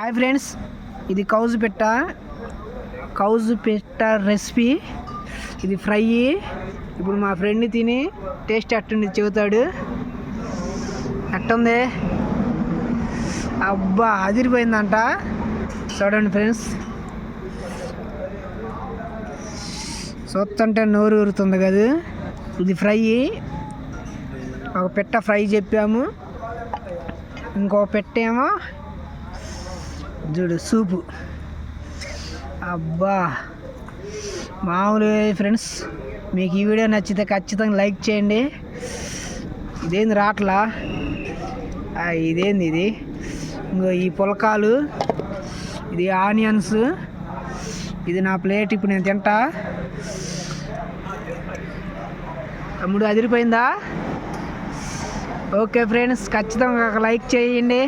Hi friends ఇది కౌజు పెట్ట. కౌజు పెట్ట రెసిపీ. ఇది ఫ్రై. ఇప్పుడు మా ఫ్రెండ్ని తిని టేస్ట్ ఎట్టుంది చెబుతాడు. ఎట్టుంది అబ్బా అదిరిపోయిందంట. చూడండి ఫ్రెండ్స్. చూస్తుంటే నోరు ఊరుతుంది కదా. ఇది ఫ్రై. ఒక పెట్ట ఫ్రై చెప్పాము. ఇంకో పెట్టేమో చూడు సూపు. అబ్బా. మామూలు ఫ్రెండ్స్ మీకు ఈ వీడియో నచ్చితే ఖచ్చితంగా లైక్ చేయండి. ఇదేంది రాట్లా? ఇదేంది ఇది? ఇంకో ఈ పులకాలు ఇది ఆనియన్స్ ఇది నా ప్లేట్ ఇప్పుడు నేను తింటా. తమ్ముడు అదిరిపోయిందా? ఓకే ఫ్రెండ్స్ ఖచ్చితంగా లైక్ చేయండి.